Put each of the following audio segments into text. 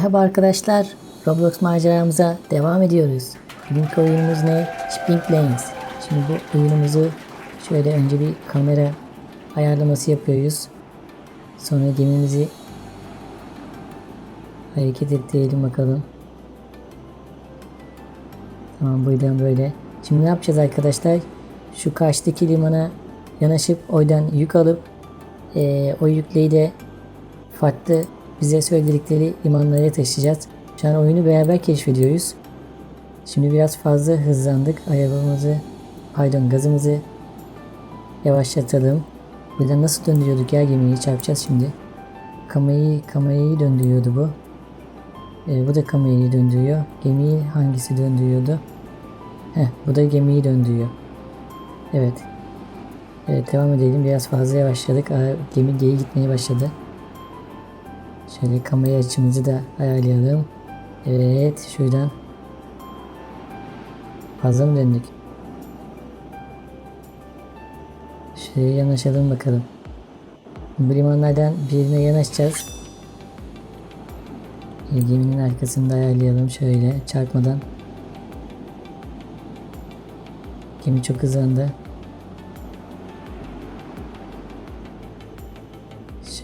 Merhaba arkadaşlar. Roblox maceramıza devam ediyoruz. Bugünkü oyunumuz ne? Shipping Lanes. Şimdi bu oyunumuzu şöyle önce bir kamera ayarlaması yapıyoruz. Sonra gemimizi hareket ettirelim bakalım. Tamam buradan böyle. Şimdi ne yapacağız arkadaşlar? Şu karşıdaki limana yanaşıp oradan yük alıp eee, o yükleyi de farklı bize söyledikleri limanlara taşıyacağız. Şu an oyunu beraber keşfediyoruz. Şimdi biraz fazla hızlandık. Arabamızı, pardon gazımızı yavaşlatalım. Buradan nasıl döndürüyorduk ya gemiyi çarpacağız şimdi. Kamerayı, kamerayı döndürüyordu bu. Ee, bu da kamerayı döndürüyor. Gemiyi hangisi döndürüyordu? Heh, bu da gemiyi döndürüyor. Evet. Evet devam edelim. Biraz fazla yavaşladık. Aa, Gemi geri gitmeye başladı. Şöyle kamera açımızı da ayarlayalım. Evet şuradan. Fazla mı döndük? Şuraya yanaşalım bakalım. Bu limanlardan birine yanaşacağız. Geminin arkasını da ayarlayalım şöyle çarpmadan. Gemi çok hızlandı.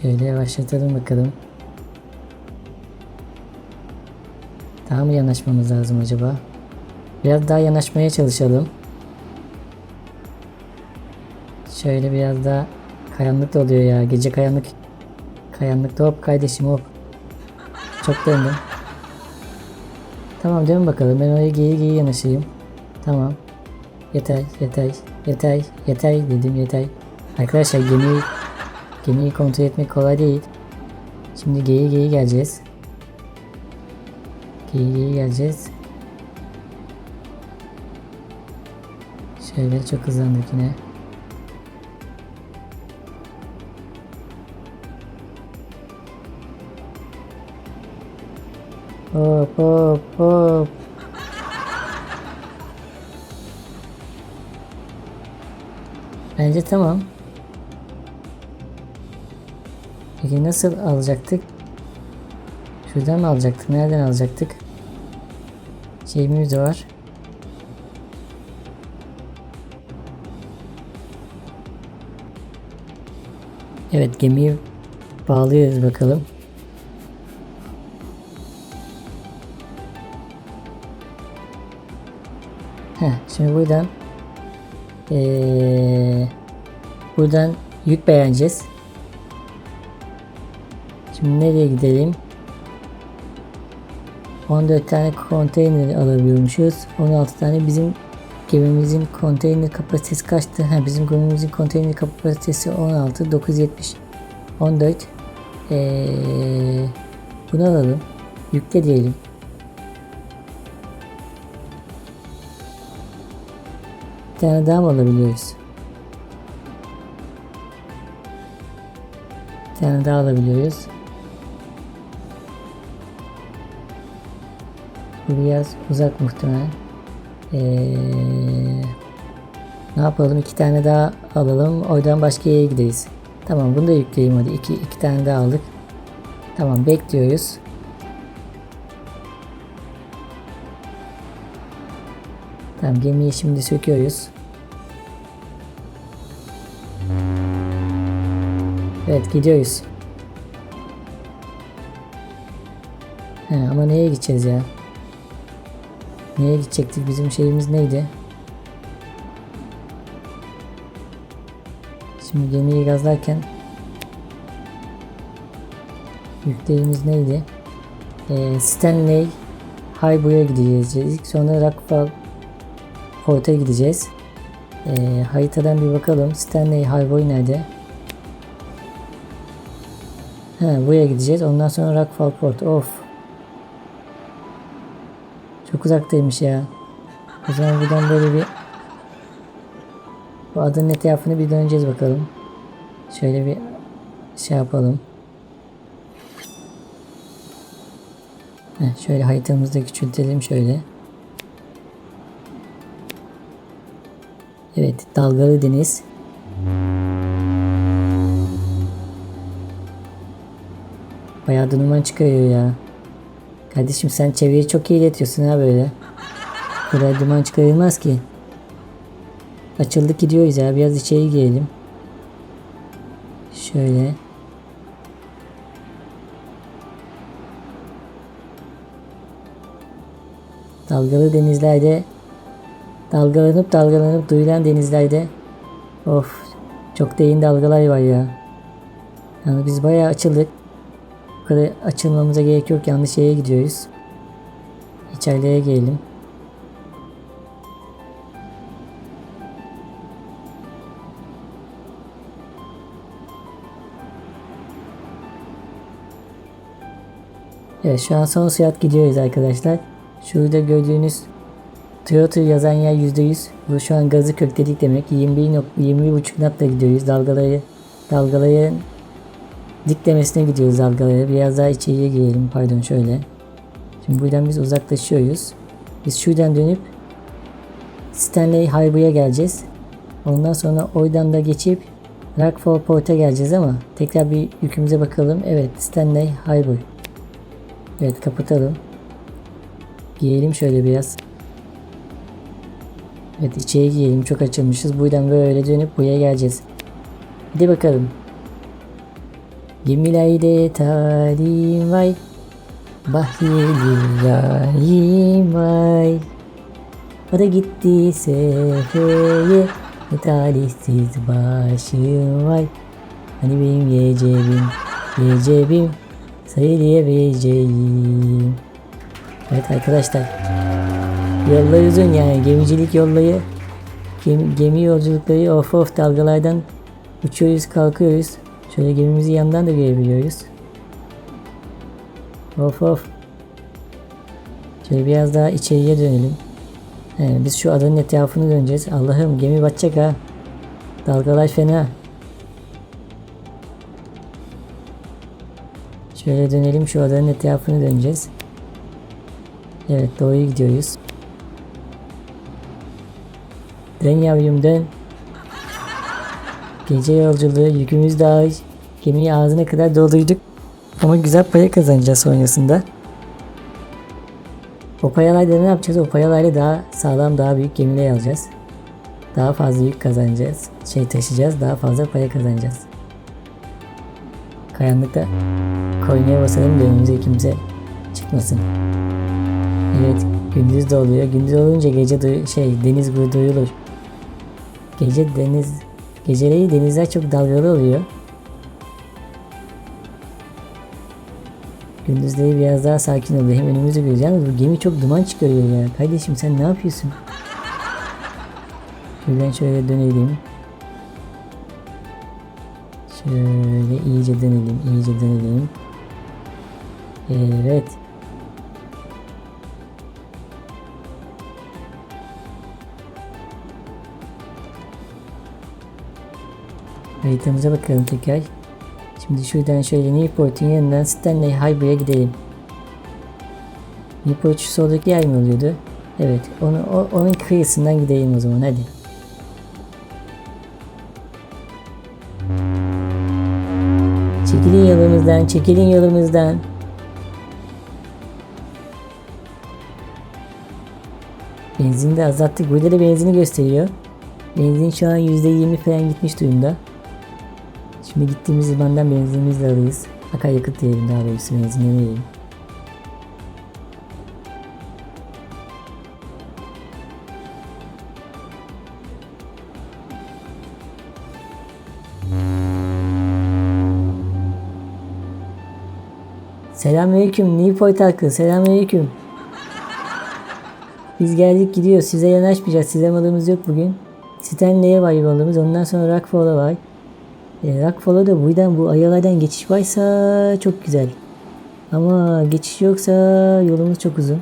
Şöyle yavaşlatalım bakalım. Daha mı yanaşmamız lazım acaba? Biraz daha yanaşmaya çalışalım. Şöyle biraz daha karanlık da oluyor ya. Gece karanlık. Karanlıkta hop kardeşim hop. Çok döndüm. Tamam dön bakalım. Ben oraya geri geri yanaşayım. Tamam. Yeter, yeter, yeter, yeter dedim yeter. Arkadaşlar gemiyi gemiyi kontrol etmek kolay değil. Şimdi geri geri geleceğiz. Geri geleceğiz. Şöyle çok hızlandık yine. Hop hop hop. Bence tamam. Peki nasıl alacaktık? Şuradan mı alacaktık? Nereden alacaktık? Şeyimiz de var. Evet gemiyi bağlıyoruz bakalım. Heh, şimdi buradan eee, buradan yük beğeneceğiz. Şimdi nereye gidelim? 14 tane konteyner alabiliyormuşuz. 16 tane bizim gemimizin konteyner kapasitesi kaçtı? Ha, bizim gemimizin konteyner kapasitesi 16, 970, 14. Ee, bunu alalım. Yükle diyelim. Bir tane daha mı alabiliyoruz? Bir tane daha alabiliyoruz. Biraz uzak muhtemelen. Ee, ne yapalım? İki tane daha alalım. Oradan başka yere gideriz. Tamam bunu da yükleyeyim hadi. İki, iki tane daha aldık. Tamam bekliyoruz. Tamam gemiyi şimdi söküyoruz. Evet gidiyoruz. He, ama neye gideceğiz ya? Neye gidecektik? Bizim şeyimiz neydi? Şimdi gemiyi gazlarken yüklerimiz neydi? Ee, Stanley Harbour'a gideceğiz. Sonra Rockfall Port'a gideceğiz. Ee, haritadan bir bakalım. Stanley Harbor nerede? Ha, buraya gideceğiz. Ondan sonra Rockfall Port. Of. Çok uzaktaymış ya. O zaman buradan böyle bir bu adının etrafını bir döneceğiz bakalım. Şöyle bir şey yapalım. Heh, şöyle haritamızı da küçültelim şöyle. Evet dalgalı deniz. Bayağı duman çıkıyor ya. Kardeşim sen çevreyi çok iyi iletiyorsun ha böyle. Bu kadar duman çıkarılmaz ki. Açıldık gidiyoruz ya biraz içeri girelim. Şöyle. Dalgalı denizlerde dalgalanıp dalgalanıp duyulan denizlerde of çok derin dalgalar var ya. Yani biz bayağı açıldık. Bu açılmamıza gerek yok. Yanlış yere gidiyoruz. İçerilere gelelim. Evet şu an son sürat gidiyoruz arkadaşlar. Şurada gördüğünüz Throttle yazan yer %100. Bu şu an gazı kökledik demek. 21 nok 21.5 knotla gidiyoruz. Dalgaları dalgaların diklemesine gidiyoruz dalgaları. Biraz daha içeriye girelim. Pardon şöyle. Şimdi buradan biz uzaklaşıyoruz. Biz şuradan dönüp Stanley Harbor'a geleceğiz. Ondan sonra oradan da geçip Rockfall Port'a geleceğiz ama tekrar bir yükümüze bakalım. Evet Stanley Harbor. Evet kapatalım. Giyelim şöyle biraz. Evet içeri giyelim çok açılmışız. Buradan böyle dönüp buraya geleceğiz. Hadi bakalım. Gemilerde talim vay. Bahiyelillahi vay. O da gitti sefeye. Ne talihsiz başım vay. Hani benim yiyeceğim. Sayıya vereceğim. Evet arkadaşlar. Yollar uzun yani gemicilik yolları. Gemi, gemi yolculukları of of dalgalardan uçuyoruz kalkıyoruz. Şöyle gemimizi yandan da görebiliyoruz. Of of. Şöyle biraz daha içeriye dönelim. He, biz şu adanın etrafını döneceğiz. Allah'ım gemi batacak ha. Dalgalar fena. Şöyle dönelim şu adanın etrafını döneceğiz. Evet doğru gidiyoruz. Dön yavrum dön. Gece yolculuğu yükümüz daha gemiyi ağzına kadar doldurduk. Ama güzel para kazanacağız sonrasında. O payalarla ne yapacağız? O payalarla daha sağlam daha büyük gemiler alacağız. Daha fazla yük kazanacağız. Şey taşıyacağız. Daha fazla para kazanacağız. Karanlıkta koyunaya basalım da önümüze kimse çıkmasın. Evet gündüz de oluyor. Gündüz olunca gece şey deniz duyulur. Gece deniz geceleri denizler çok dalgalı oluyor. Gündüzleri biraz daha sakin oluyor. Hem önümüzü. Yalnız bu gemi çok duman çıkarıyor ya. Kardeşim sen ne yapıyorsun? Şuradan şöyle dönelim. Şöyle iyice dönelim, iyice dönelim. Evet. Haritamıza bakalım tekrar. Şimdi şuradan şöyle Newport'un yanından Stanley Harbor'a gidelim. Newport şu soldaki yer mi oluyordu? Evet, onu, o, onun kıyısından gidelim o zaman hadi. Çekilin yolumuzdan, çekilin yolumuzdan. Benzini de azalttık. Burada da benzini gösteriyor. Benzin şu an %20 falan gitmiş durumda. Şimdi gittiğimiz limandan benzinimizi alırız. Akaryakıt diyelim daha doğrusu benzin demeyelim. Selamünaleyküm Newport halkı. Selamünaleyküm. Biz geldik gidiyoruz. Size yanaşmayacağız. Size malımız yok bugün. Stanley'e var malımız. Ondan sonra Rockfall'a var. E, Rockfall'a da buradan bu ayalardan geçiş varsa çok güzel. Ama geçiş yoksa yolumuz çok uzun.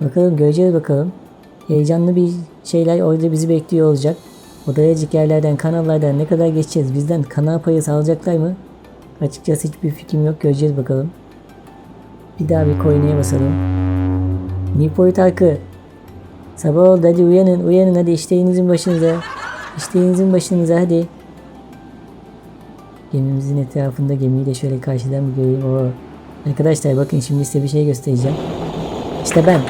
Bakalım göreceğiz bakalım. Heyecanlı bir şeyler orada bizi bekliyor olacak. O daracık yerlerden, kanallardan ne kadar geçeceğiz? Bizden kanal payı sağlayacaklar mı? Açıkçası hiçbir fikrim yok. Göreceğiz bakalım. Bir daha bir coin'e basalım. Newport halkı. Sabah oldu hadi uyanın uyanın hadi işlerinizin başınıza. İşlerinizin başınıza hadi. Gemimizin etrafında gemiyi de şöyle karşıdan bir göreyim. Oo. Arkadaşlar bakın şimdi size bir şey göstereceğim. İşte ben.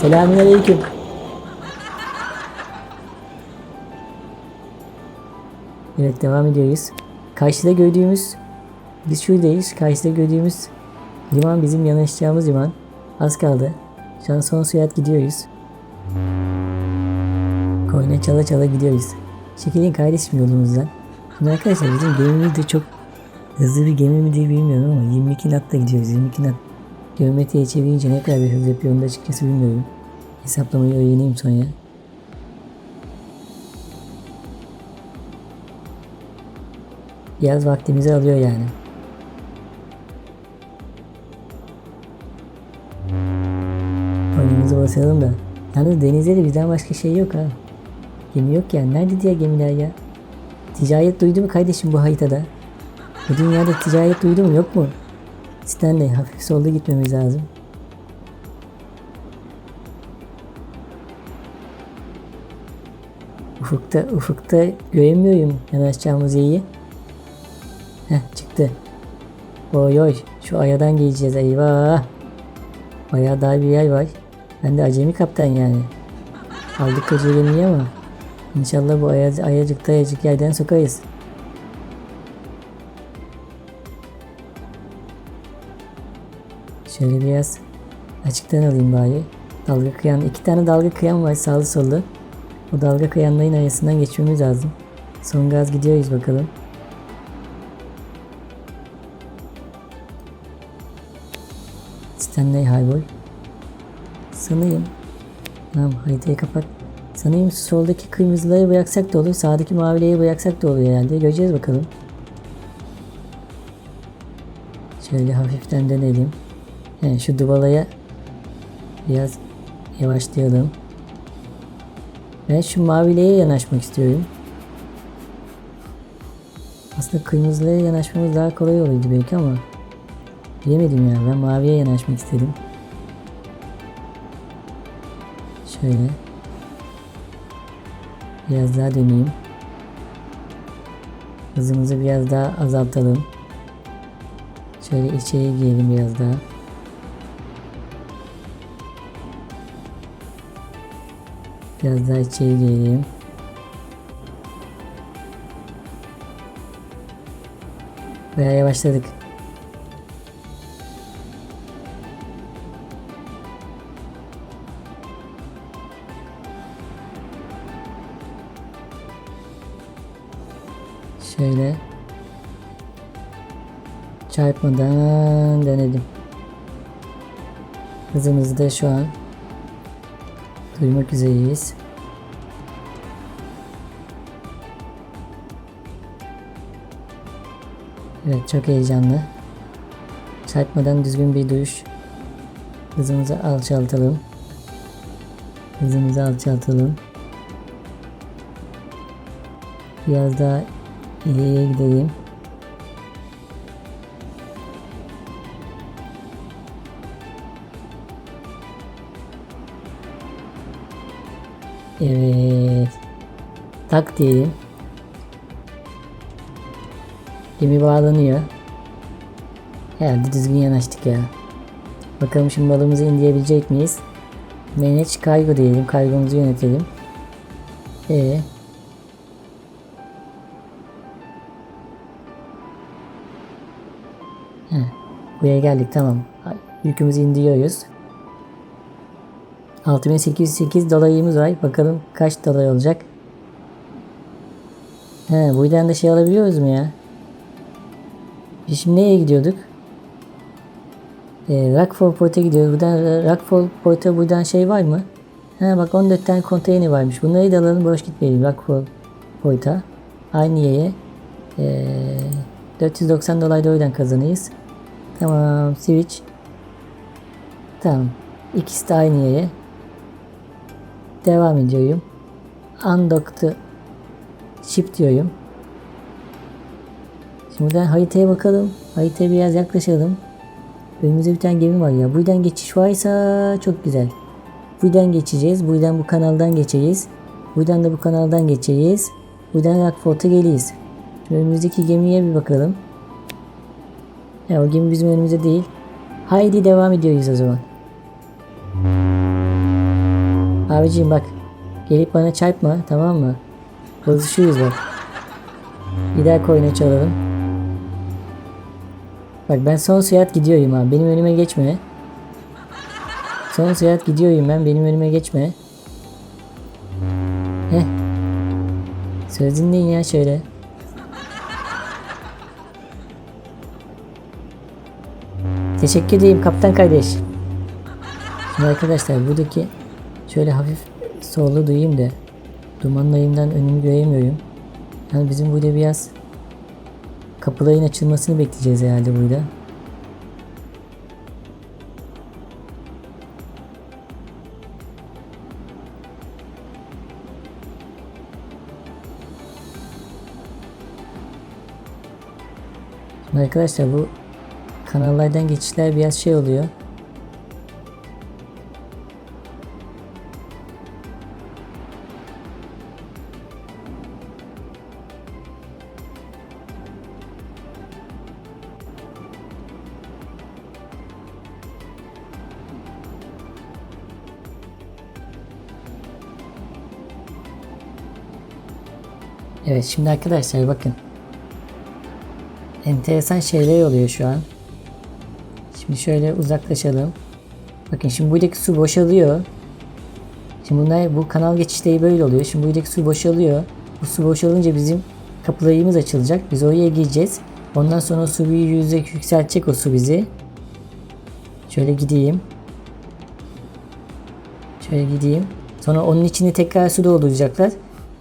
Selamünaleyküm. Evet devam ediyoruz. Karşıda gördüğümüz biz şuradayız. Karşıda gördüğümüz liman bizim yanaşacağımız liman. Az kaldı. Şu an son suya gidiyoruz. Koyuna çala çala gidiyoruz. Çekilin kardeşim yolumuzdan. Şimdi arkadaşlar bizim gemimiz de çok hızlı bir gemi mi diye bilmiyorum ama 22 knotla gidiyoruz. 22 knot. Geometriye çevirince ne kadar bir hız yapıyor onu da açıkçası bilmiyorum. Hesaplamayı öğreneyim sonra. Biraz vaktimizi alıyor yani. Oyunumuzu basalım da. Yalnız denizde de bizden başka şey yok ha. Gemi yok ya. Nerede diğer gemiler ya? Ticaret duydu mu kardeşim bu haritada? Bu dünyada ticaret duydu mu yok mu? Stanley hafif solda gitmemiz lazım. Ufukta, ufukta göremiyorum yanaşacağımız yeri. Heh çıktı. Oy oy şu ayadan geleceğiz eyvah. Bayağı dar bir yer var. Ben de acemi kaptan yani. Aldık koca gemiyi ama İnşallah bu aya, ayacıkta ayacık yerden sokayız. Şöyle biraz açıktan alayım bari. Dalga kıyan, iki tane dalga kıyan var sağlı sollu. O dalga kıyanların arasından geçmemiz lazım. Son gaz gidiyoruz bakalım. Stanley Highboy. Sanayım. Tamam haritayı kapat. Sanayım soldaki kırmızıları bıraksak da olur. Sağdaki mavileri bıraksak da olur herhalde. Göreceğiz bakalım. Şöyle hafiften deneyelim. Yani şu dubalaya biraz yavaşlayalım. Ben şu mavileye yanaşmak istiyorum. Aslında kırmızılara yanaşmamız daha kolay olurdu belki ama bilemedim ya. Ben maviye yanaşmak istedim. Şöyle. Biraz daha döneyim. Hızımızı biraz daha azaltalım. Şöyle içeri girelim biraz daha. Biraz daha içeri girelim. Bayağı yavaşladık. Çarpmadan denedim. Hızımızı da şu an duymak üzereyiz. Evet çok heyecanlı. Çarpmadan düzgün bir duruş. Hızımızı alçaltalım. Hızımızı alçaltalım. Biraz daha ileriye gidelim. Evet. Tak diyelim. Gemi bağlanıyor. Herhalde düzgün yanaştık ya. Bakalım şimdi balığımızı indirebilecek miyiz? Manage kargo diyelim. Kargomuzu yönetelim. Ee, Buraya geldik tamam. Yükümüzü indiriyoruz. 6808 dolayımız var. Bakalım kaç dolar olacak. He, buradan da şey alabiliyoruz mu ya? Biz şimdi nereye gidiyorduk? E, Rockford Port'a gidiyoruz. Buradan Rockford Port'a buradan şey var mı? He bak 14 tane konteyner varmış. Bunları da alalım boş gitmeyelim Rockford Port'a. Aynı yere. E, 490 dolar da oradan kazanıyız. Tamam switch. Tamam. İkisi de aynı yere. Devam ediyorum. Undock to ship diyorum. Şimdi buradan haritaya bakalım. Haritaya biraz yaklaşalım. Önümüzde bir tane gemi var ya. Buradan geçiş varsa çok güzel. Buradan geçeceğiz. Buradan bu kanaldan geçeceğiz. Buradan da bu kanaldan geçeceğiz. Buradan Rockfort'a geliriz. Şu önümüzdeki gemiye bir bakalım. Ya o gemi bizim önümüzde değil. Haydi devam ediyoruz o zaman. Abiciğim bak. Gelip bana çarpma tamam mı? Bozuşuyoruz bak. Bir daha oyuna çalalım. Bak ben son seyahat gidiyorum abi. Benim önüme geçme. Son seyahat gidiyorum ben. Benim önüme geçme. Heh. Söz dinleyin ya şöyle. Teşekkür edeyim kaptan kardeş. Şimdi arkadaşlar buradaki şöyle hafif sollu duyayım da dumanlayımdan önümü göremiyorum. Yani bizim burada biraz kapıların açılmasını bekleyeceğiz herhalde burada. Arkadaşlar bu kanallardan geçişler biraz şey oluyor. Şimdi arkadaşlar bakın. Enteresan şeyler oluyor şu an. Şimdi şöyle uzaklaşalım. Bakın şimdi buradaki su boşalıyor. Şimdi bunlar bu kanal geçişleri böyle oluyor. Şimdi buradaki su boşalıyor. Bu su boşalınca bizim kapılarımız açılacak. Biz oraya gireceğiz. Ondan sonra o su bir yüzde yükseltecek o su bizi. Şöyle gideyim. Şöyle gideyim. Sonra onun içini tekrar su dolduracaklar.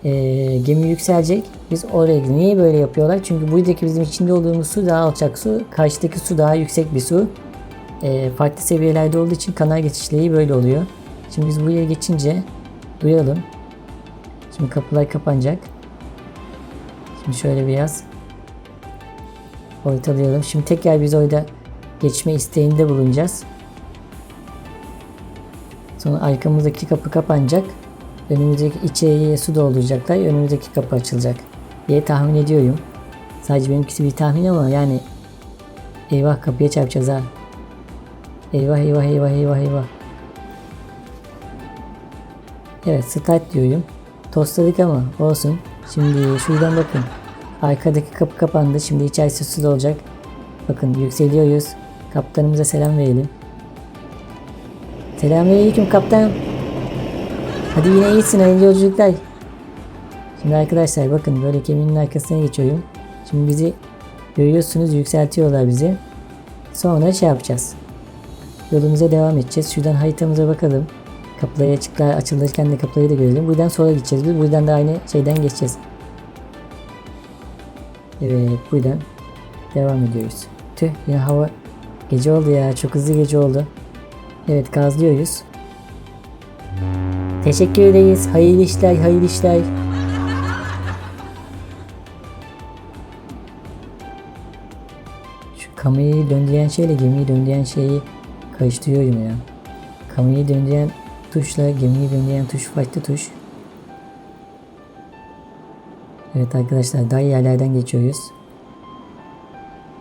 Ee, gemi yükselecek. Biz oraya. Niye böyle yapıyorlar? Çünkü buradaki bizim içinde olduğumuz su daha alçak su. Karşıdaki su daha yüksek bir su. Ee, farklı seviyelerde olduğu için kanal geçişleri böyle oluyor. Şimdi biz buraya geçince duyalım. Şimdi kapılar kapanacak. Şimdi şöyle biraz ortalayalım. Şimdi tekrar biz orada geçme isteğinde bulunacağız. Sonra arkamızdaki kapı kapanacak. Önümüzdeki içeriye su dolduracaklar. Önümüzdeki kapı açılacak diye tahmin ediyorum. Sadece benimkisi bir tahmin ama yani eyvah kapıya çarpacağız ha. Eyvah eyvah eyvah eyvah eyvah. Evet start diyorum. Tostladık ama olsun. Şimdi şuradan bakın. Arkadaki kapı kapandı. Şimdi içerisi su olacak. Bakın yükseliyoruz. Kaptanımıza selam verelim. Selamünaleyküm kaptan. Hadi yine iyisin hayırlı yolculuklar. Şimdi arkadaşlar bakın böyle geminin arkasına geçiyorum. Şimdi bizi görüyorsunuz yükseltiyorlar bizi. Sonra şey yapacağız. Yolumuza devam edeceğiz. Şuradan haritamıza bakalım. Kapıları açıklar açılırken de kapıları da görelim. Buradan sola gideceğiz biz. Buradan da aynı şeyden geçeceğiz. Evet buradan devam ediyoruz. Tüh yine hava gece oldu ya. Çok hızlı gece oldu. Evet gazlıyoruz. Teşekkür ederiz. Hayırlı işler, hayırlı işler. Şu kamerayı döndüren şeyle gemiyi döndüren şeyi karıştırıyorum ya. Kamerayı döndüren tuşla gemiyi döndüren tuş farklı tuş. Evet arkadaşlar daha yerlerden geçiyoruz.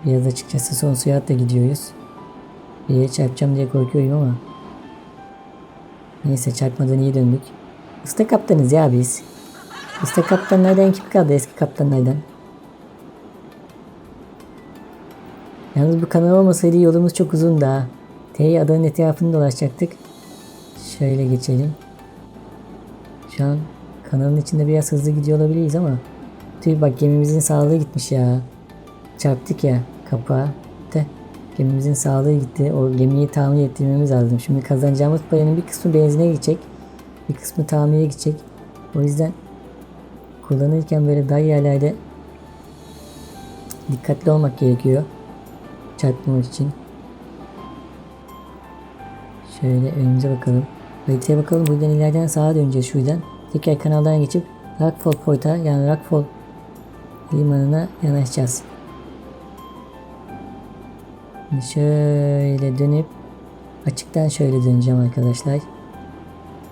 Biraz açıkçası son süratle gidiyoruz. Bir yere çarpacağım diye korkuyorum ama. Neyse çarpmadan iyi döndük. Usta kaptanız ya biz. Usta kaptanlardan kim kaldı eski kaptanlardan? Yalnız bu kanal olmasaydı yolumuz çok uzun daha. T adanın etrafını dolaşacaktık. Şöyle geçelim. Şu an kanalın içinde biraz hızlı gidiyor olabiliriz ama tüy bak gemimizin sağlığı gitmiş ya. Çarptık ya kapağa. De gemimizin sağlığı gitti. O gemiyi tamir ettirmemiz lazım. Şimdi kazanacağımız paranın bir kısmı benzine gidecek. Bir kısmı tamire gidecek. O yüzden kullanırken böyle dar yerlerde dikkatli olmak gerekiyor. Çarpmamak için. Şöyle önümüze bakalım. Haritaya bakalım. Buradan ileriden sağa döneceğiz şuradan. Tekrar kanaldan geçip Rockfall Port'a yani Rockfall limanına yanaşacağız. Şimdi şöyle dönüp açıktan şöyle döneceğim arkadaşlar.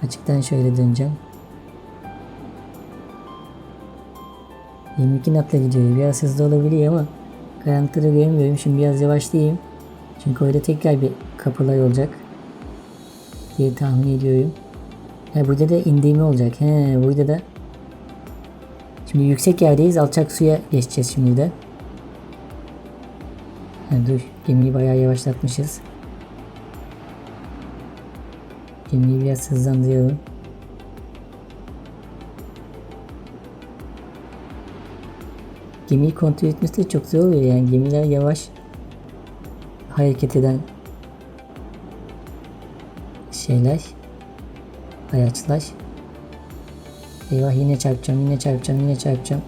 Açıktan şöyle döneceğim. 22 knotla gidiyor. Biraz hızlı olabiliyor ama karanlıkta da göremiyorum. Şimdi biraz yavaşlayayım. Çünkü orada tekrar bir kapılar olacak. Diye tahmin ediyorum. Ha, burada da indirme olacak. He, burada da Şimdi yüksek yerdeyiz. Alçak suya geçeceğiz şimdi de. Ha, dur. Gemiyi bayağı yavaşlatmışız. Gemiyi biraz hızlandıralım. Gemiyi kontrol etmesi de çok zor oluyor yani gemiler yavaş hareket eden şeyler ayaçlar eyvah yine çarpacağım yine çarpacağım yine çarpacağım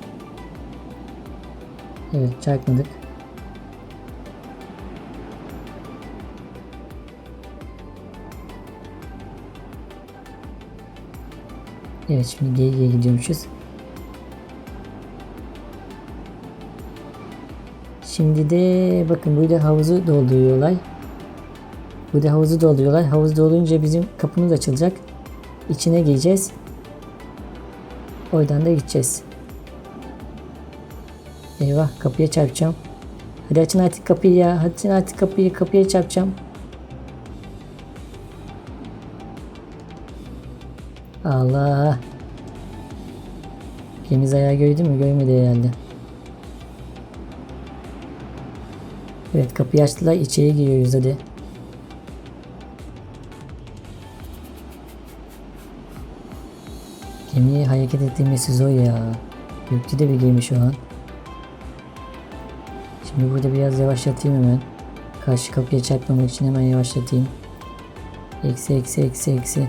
evet çarpmadık Evet şimdi geriye gidiyormuşuz. Şimdi de bakın burada havuzu dolduruyorlar. Burada havuzu dolduruyorlar. Havuz dolunca bizim kapımız açılacak. İçine gireceğiz. Oradan da gideceğiz. Eyvah kapıya çarpacağım. Hadi açın artık kapıyı ya. Hadi açın artık kapıyı. Kapıya çarpacağım. Allah. Gemi ayağı gördü mü? Görmedi herhalde. Evet kapıyı açtılar. içeri giriyoruz hadi. Gemiyi hareket ettirmesi zor ya. Yüklü de bir gemi şu an. Şimdi burada biraz yavaşlatayım hemen. Karşı kapıya çarpmamak için hemen yavaşlatayım. Eksi eksi eksi eksi.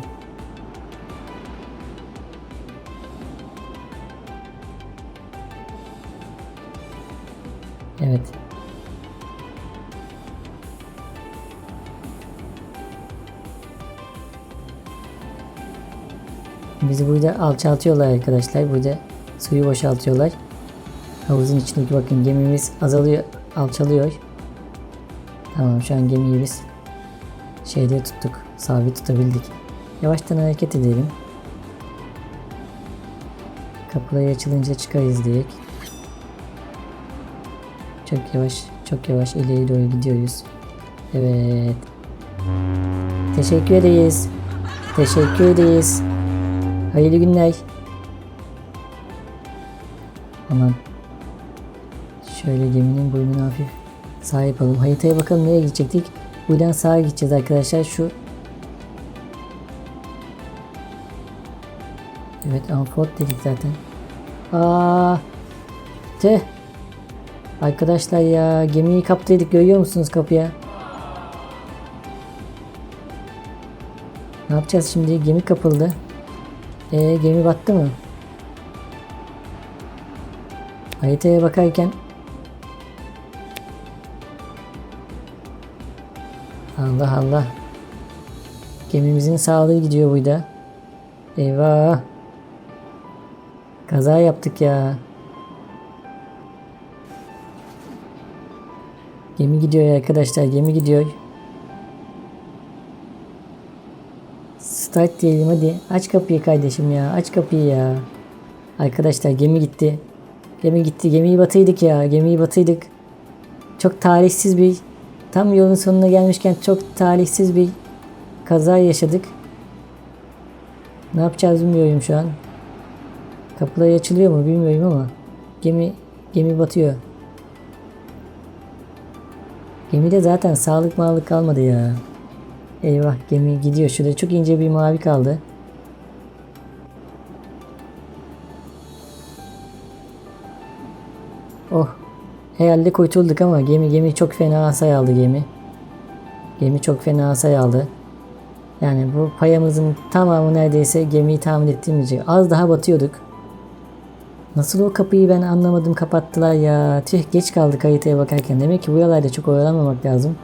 Evet. Bizi burada alçaltıyorlar arkadaşlar. Burada suyu boşaltıyorlar. Havuzun içindeki bakın gemimiz azalıyor, alçalıyor. Tamam şu an gemiyi biz şeyde tuttuk. Sabit tutabildik. Yavaştan hareket edelim. Kapıları açılınca çıkarız direkt. Çok yavaş, çok yavaş ileri doğru gidiyoruz. Evet. Teşekkür ederiz. Teşekkür ederiz. Hayırlı günler. Aman. Şöyle geminin boynunu hafif sağ yapalım. Haritaya bakalım nereye gidecektik. Buradan sağa gideceğiz arkadaşlar. Şu Evet Amfort dedik zaten. Aa, tüh. Arkadaşlar ya gemiyi kaptıydık görüyor musunuz kapıya? Ne yapacağız şimdi? Gemi kapıldı. Ee, gemi battı mı? Haritaya bakarken Allah Allah. Gemimizin sağlığı gidiyor burada. Eyvah. Kaza yaptık ya. Gemi gidiyor arkadaşlar. Gemi gidiyor. Start diyelim hadi. Aç kapıyı kardeşim ya. Aç kapıyı ya. Arkadaşlar gemi gitti. Gemi gitti. Gemiyi batıydık ya. Gemiyi batıydık. Çok talihsiz bir tam yolun sonuna gelmişken çok talihsiz bir kaza yaşadık. Ne yapacağız bilmiyorum şu an. Kapılar açılıyor mu bilmiyorum ama gemi gemi batıyor. Gemide zaten sağlık mağlık kalmadı ya. Eyvah gemi gidiyor. Şurada çok ince bir mavi kaldı. Oh. Herhalde kurtulduk ama gemi gemi çok fena hasar aldı gemi. Gemi çok fena hasar aldı. Yani bu payamızın tamamı neredeyse gemiyi tahmin ettiğimiz. Az daha batıyorduk. Nasıl o kapıyı ben anlamadım kapattılar ya. Tüh geç kaldık haritaya bakarken. Demek ki buralarda çok oyalanmamak lazım.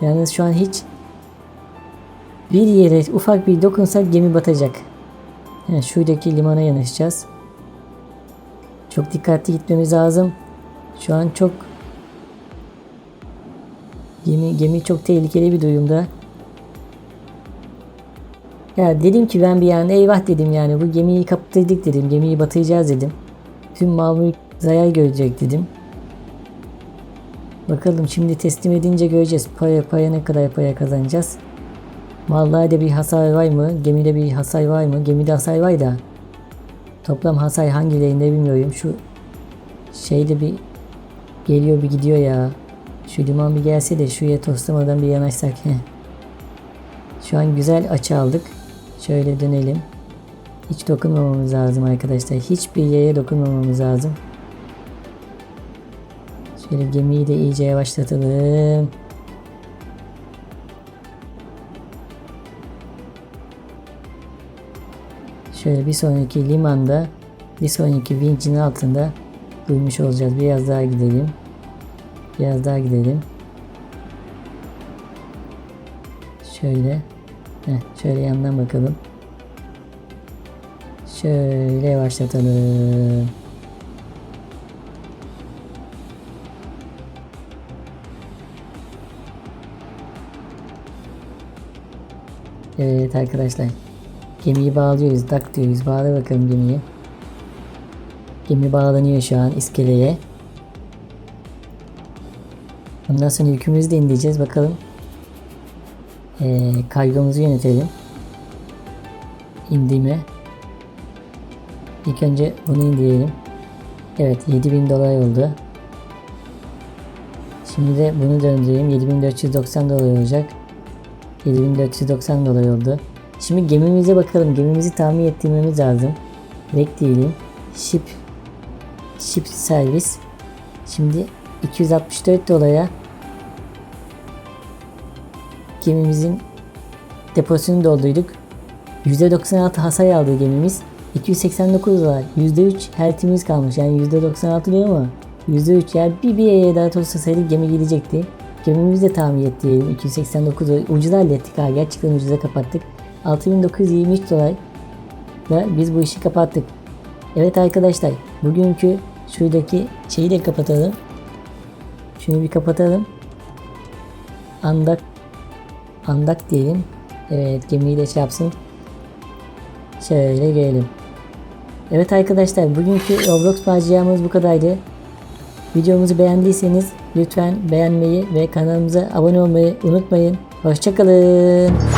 Yalnız şu an hiç bir yere ufak bir dokunsak gemi batacak. Yani şuradaki limana yanaşacağız. Çok dikkatli gitmemiz lazım. Şu an çok gemi gemi çok tehlikeli bir durumda. Ya dedim ki ben bir an eyvah dedim yani bu gemiyi kaptırdık dedim. Gemiyi batıracağız dedim. Tüm mülk zarar görecek dedim. Bakalım şimdi teslim edince göreceğiz. Paya paya ne kadar paya kazanacağız. Vallahi de bir hasar var mı? Gemide bir hasar var mı? Gemide hasar var da. Toplam hasar hangilerinde bilmiyorum. Şu şeyde bir geliyor bir gidiyor ya. Şu liman bir gelse de şuraya toslamadan bir yanaşsak. Şu an güzel açı aldık. Şöyle dönelim. Hiç dokunmamamız lazım arkadaşlar. Hiçbir yere dokunmamamız lazım. Şöyle gemiyi de iyice yavaşlatalım. Şöyle bir sonraki limanda bir sonraki vincin altında durmuş olacağız. Biraz daha gidelim. Biraz daha gidelim. Şöyle. Heh, şöyle yandan bakalım. Şöyle yavaşlatalım. Evet arkadaşlar. Gemiyi bağlıyoruz. Tak diyoruz. Bağla bakalım gemiyi. Gemi bağlanıyor şu an iskeleye. Ondan sonra yükümüzü de indireceğiz. Bakalım. Ee, kargomuzu yönetelim. İndirme. İlk önce bunu indirelim. Evet 7000 dolar oldu. Şimdi de bunu döndüreyim. 7490 dolar olacak. 7490 dolar oldu. Şimdi gemimize bakalım. Gemimizi tahmin ettirmemiz lazım. Bekleyelim. Ship Ship servis. Şimdi 264 dolara gemimizin deposunu doldurduk. %96 hasar aldı gemimiz. 289 dolar. %3 hertimiz kalmış. Yani %96 diyor ama %3 yani bir bir daha toslasaydık gemi gidecekti. Gemimizi de tahmin ettirelim. 289 dolar. Ucuza hallettik ha. Gerçekten ucuza kapattık. 6923 dolar da biz bu işi kapattık. Evet arkadaşlar bugünkü şuradaki şeyi de kapatalım. Şunu bir kapatalım. Andak andak diyelim. Evet gemiyi de şey yapsın. Şöyle gelelim. Evet arkadaşlar bugünkü Roblox maceramız bu kadardı. Videomuzu beğendiyseniz lütfen beğenmeyi ve kanalımıza abone olmayı unutmayın. Hoşçakalın.